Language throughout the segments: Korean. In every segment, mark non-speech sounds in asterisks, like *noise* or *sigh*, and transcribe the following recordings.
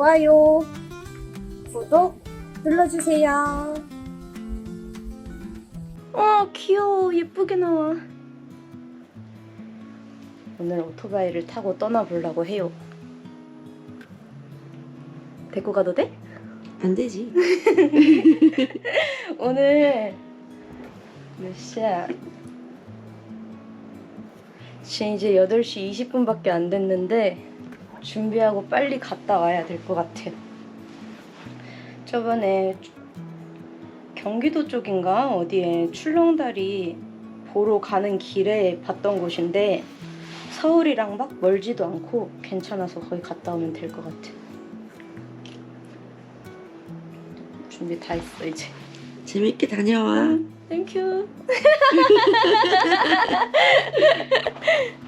좋아요, 구독 눌러주세요. 어 귀여워 예쁘게 나와 오늘 오토바이를 타고 떠나보려고 해요 데리고 가도 돼? 안 되지. *laughs* 오늘 몇 시야? 지금 이제 8시 20분밖에 안 됐는데 준비하고 빨리 갔다 와야 될 것 같아요 저번에 경기도 쪽인가 어디에 출렁다리 보러 가는 길에 봤던 곳인데 서울이랑 막 멀지도 않고 괜찮아서 거기 갔다 오면 될 것 같아. 준비 다 했어 이제. 재밌게 다녀와. 땡큐. *laughs*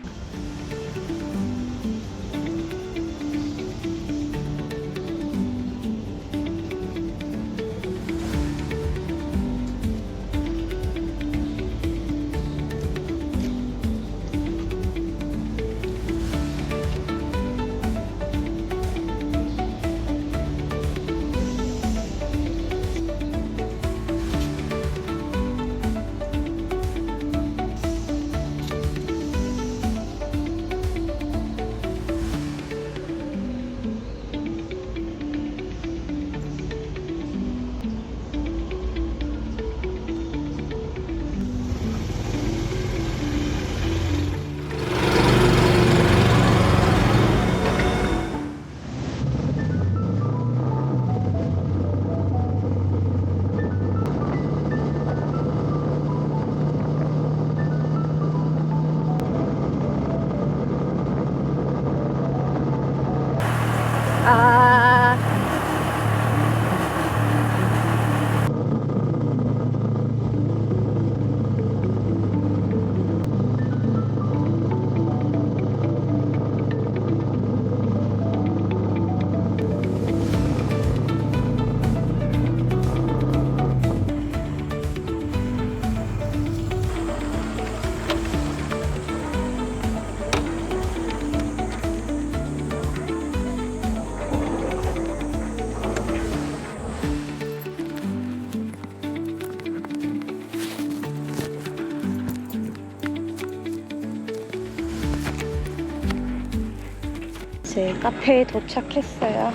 제 카페에 도착했어요.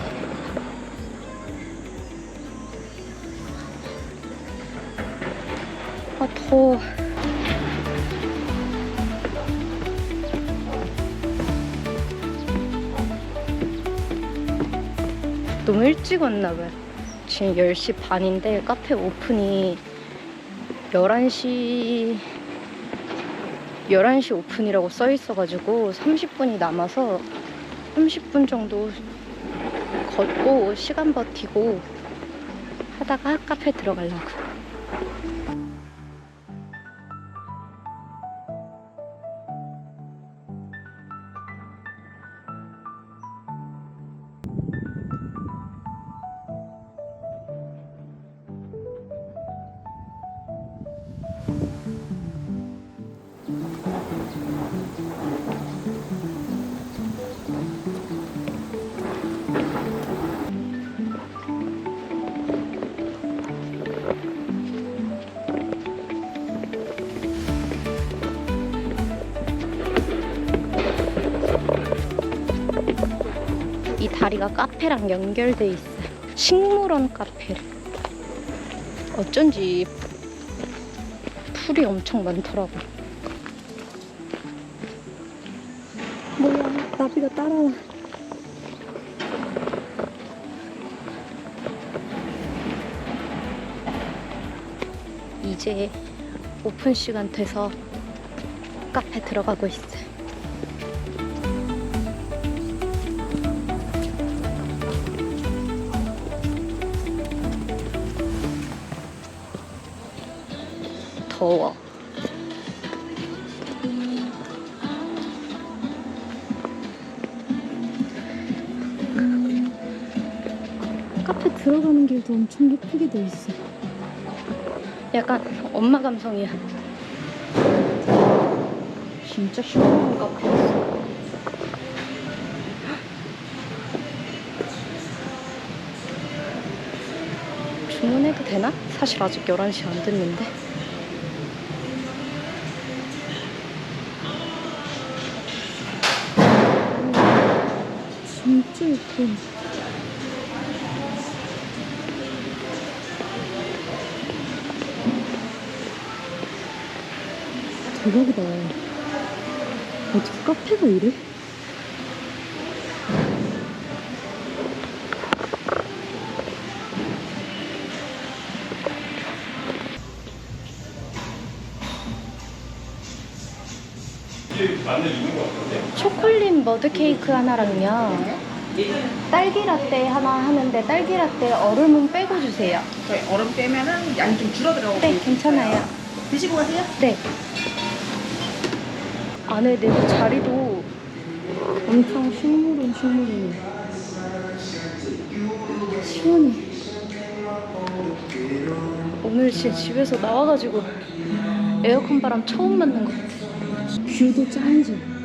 아, 더워. 너무 일찍 왔나봐요. 지금 10시 반인데 카페 오픈이 11시 11시 오픈이라고 써 있어가지고 30분이 남아서 30분 정도 걷고 시간 버티고 하다가 카페 들어가려고. 이 다리가 카페랑 연결돼 있어요. 식물원 카페를. 어쩐지 풀이 엄청 많더라고. 뭐야, 나비가 따라와. 이제 오픈 시간 돼서 카페 들어가고 있어요. 더워. 카페 들어가는 길도 엄청 예쁘게 돼 있어. 약간 엄마 감성이야. 진짜 시원한 카페였어 주문해도 되나? 사실 아직 11시 안 됐는데. 예뻐. 대박이다. 어떻게 카페가 이래? 초콜릿 머드 케이크 하나랑요. 딸기 라떼 하나 하는데 딸기 라떼 얼음은 빼고 주세요. 저희 얼음 빼면은 양이 좀 줄어들어가고 네, 괜찮아요. 드시고 가세요. 네. 안에 내부 자리도 엄청 식물은 식물이네. 시원해. 오늘 진짜 집에서 나와가지고 에어컨 바람 처음 맞는 것 같아. 뷰도 짱이죠.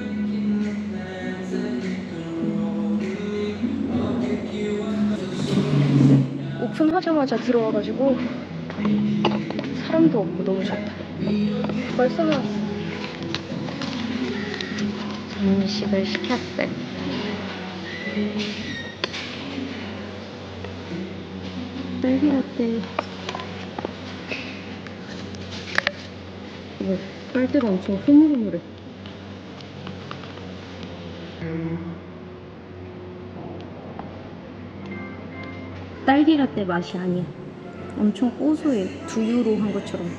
오픈하자마자 들어와가지고 사람도 없고 너무 좋다. 벌써 나왔어. 음식을 시켰어요. 딸기 라떼. 이거 빨대가 엄청 흐물흐물해. 딸기 라떼 맛이 아니야. 엄청 고소해. 두유로 한 것처럼.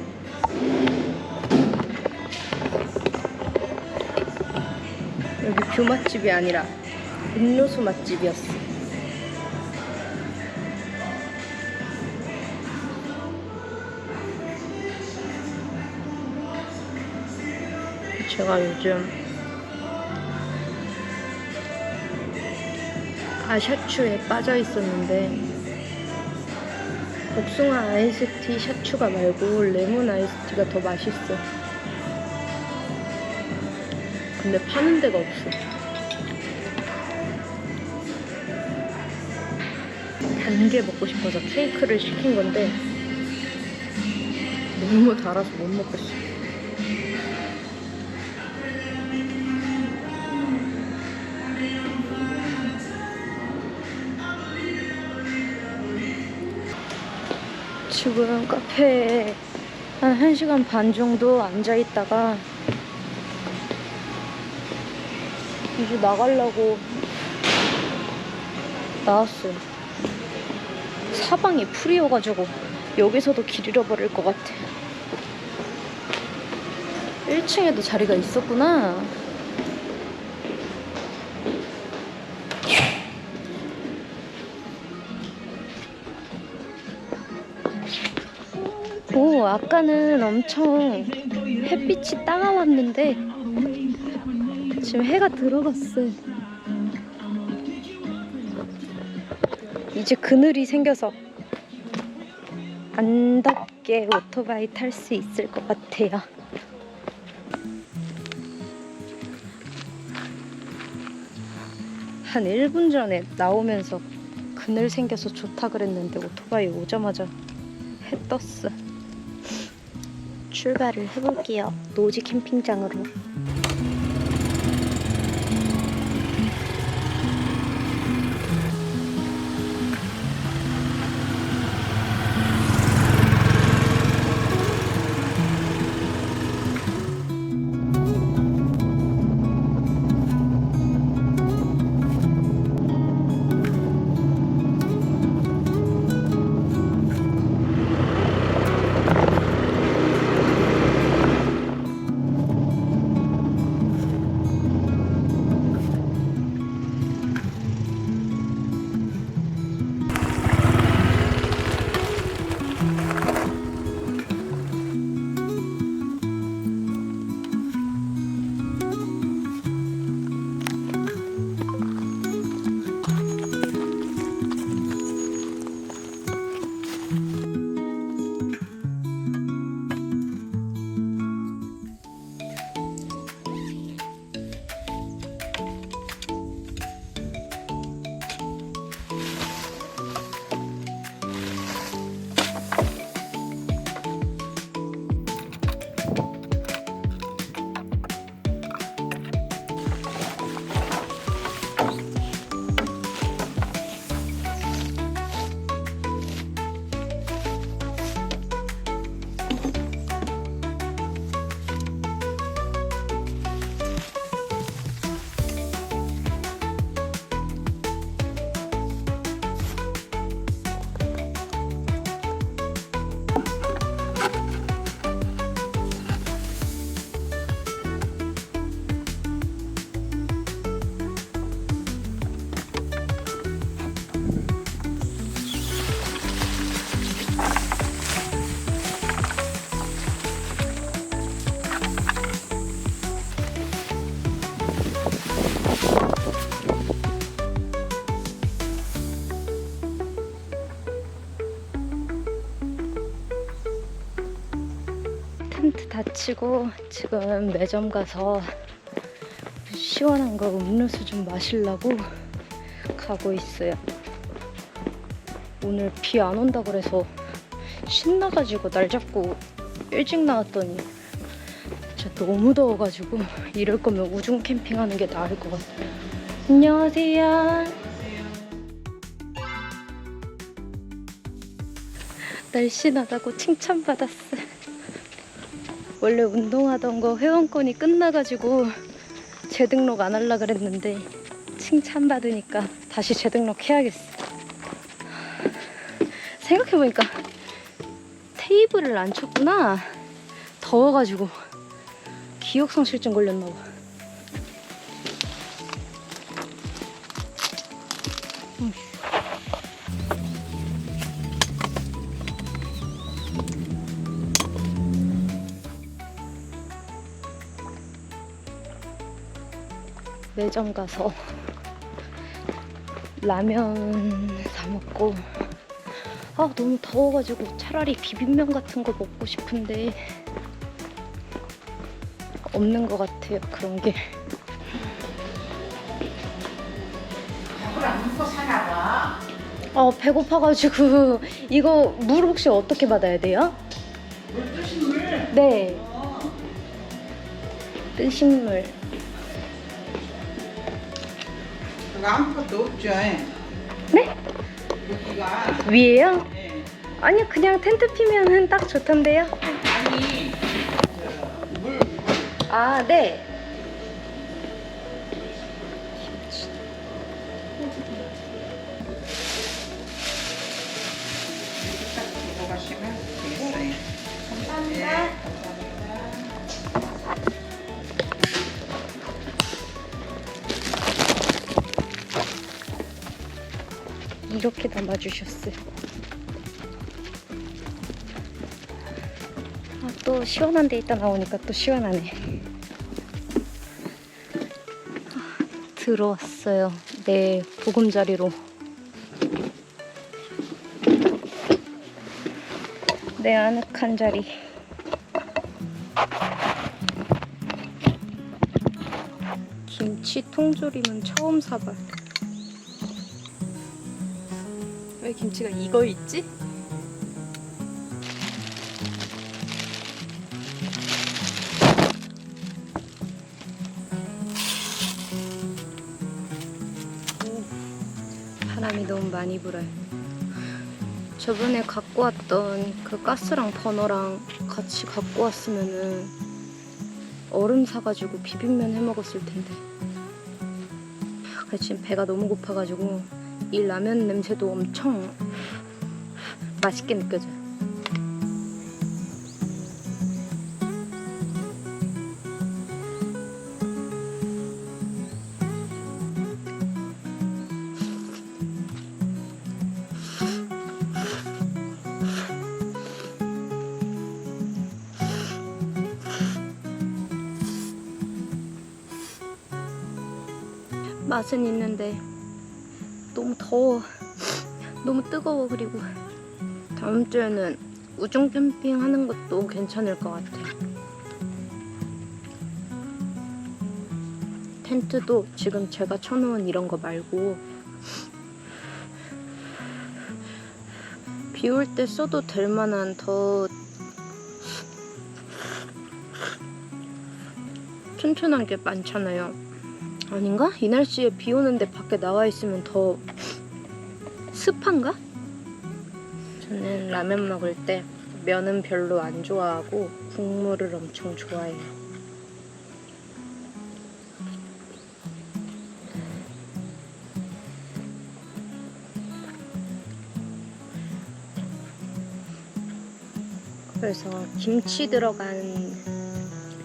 여기 뷰 맛집이 아니라 음료수 맛집이었어. 제가 요즘 아샤추에 빠져 있었는데 복숭아 아이스티 샤추가 말고 레몬 아이스티가 더 맛있어. 근데 파는 데가 없어. 단게 먹고 싶어서 케이크를 시킨 건데 너무 달아서 못 먹겠어. 지금 카페에 한 1시간 반 정도 앉아 있다가 이제 나가려고 나왔어요. 사방이 풀이어가지고 여기서도 길 잃어버릴 것 같아. 1층에도 자리가 있었구나. 아까는 엄청 햇빛이 따가웠는데 지금 해가 들어갔어요. 이제 그늘이 생겨서 안 덥게 오토바이 탈 수 있을 것 같아요. 한 1분 전에 나오면서 그늘 생겨서 좋다 그랬는데 오토바이 오자마자 해 떴어. 출발을 해볼게요. 노지 캠핑장으로. 마치고 지금 매점 가서 시원한 거 음료수 좀 마시려고 가고 있어요. 오늘 비 안 온다 그래서 신나가지고 날 잡고 일찍 나왔더니 진짜 너무 더워가지고 이럴 거면 우중 캠핑하는 게 나을 것 같아요. 안녕하세요. 날씬하다고 칭찬받았어요. 원래 운동하던 거 회원권이 끝나가지고 재등록 안 하려 그랬는데 칭찬받으니까 다시 재등록 해야겠어. 생각해보니까 테이블을 안 쳤구나. 더워가지고 기억상실증 걸렸나봐. 매점 가서 라면 사 먹고 아 너무 더워가지고 차라리 비빔면 같은 거 먹고 싶은데 없는 것 같아요 그런 게아 배고파가지고 이거 물 혹시 어떻게 받아야 돼요? 물 뜨신 물? 네 뜨신 물 그거 아무것도 없죠. 네? 여기가 위에요? 예. 아니요 그냥 텐트 피면은 딱 좋던데요 아니 물 아, 네. 이렇게 딱 들고 가시면 되겠어요. 감사합니다. 감 이렇게 담아주셨어요. 아, 또 시원한 데 있다 나오니까 또 시원하네. 아, 들어왔어요. 내 보금자리로. 내 아늑한 자리. 김치 통조림은 처음 사봐요. 왜 김치가 이거 있지? 오, 바람이 너무 많이 불어요. 저번에 갖고 왔던 그 가스랑 버너랑 같이 갖고 왔으면은 얼음 사가지고 비빔면 해 먹었을 텐데. 지금 배가 너무 고파가지고 이 라면 냄새도 엄청 맛있게 느껴져요. 맛은 있는데 더워. 너무 뜨거워 그리고 다음 주에는 우중 캠핑 하는 것도 괜찮을 것 같아요. 텐트도 지금 제가 쳐놓은 이런 거 말고 비 올 때 써도 될 만한 더 튼튼한 게 많잖아요. 아닌가? 이 날씨에 비 오는데 밖에 나와 있으면 더 습한가? 저는 라면 먹을 때 면은 별로 안 좋아하고 국물을 엄청 좋아해요. 그래서 김치 들어간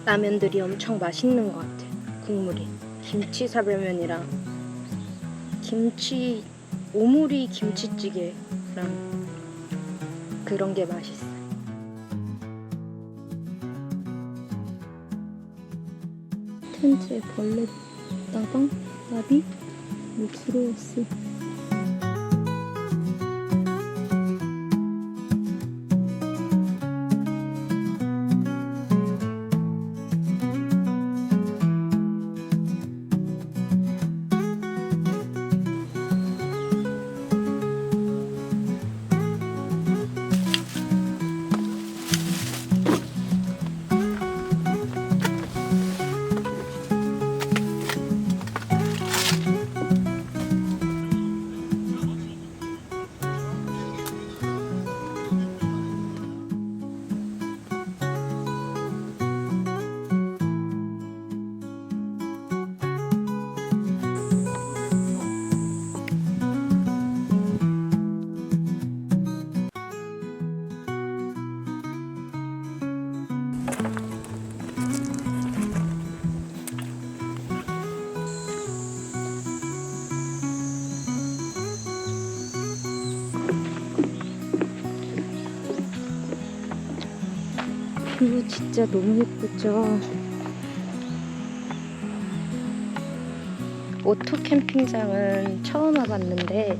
라면들이 엄청 맛있는 것 같아요. 국물이. 김치 사발면이랑 김치 오므리 김치찌개랑 그런 게 맛있어. 텐트에 벌레 나방 나비 뭐 들어왔어. 뷰 진짜 너무 예쁘죠? 오토 캠핑장은 처음 와봤는데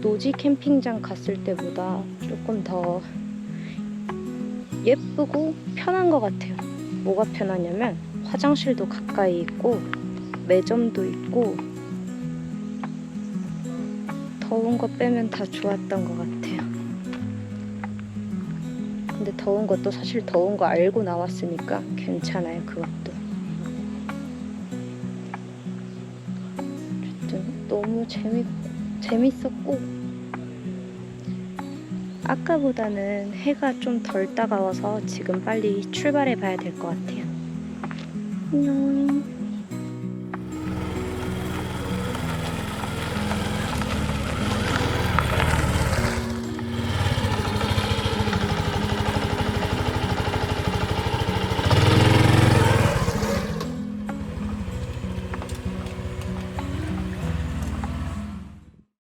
노지 캠핑장 갔을 때보다 조금 더 예쁘고 편한 것 같아요. 뭐가 편하냐면 화장실도 가까이 있고 매점도 있고 더운 거 빼면 다 좋았던 것 같아요. 더운 것도 사실 더운 거 알고 나왔으니까 괜찮아요. 그것도. 어쨌든 너무 재밌 재밌었고 아까보다는 해가 좀 덜 따가워서 지금 빨리 출발해 봐야 될 것 같아요. 안녕.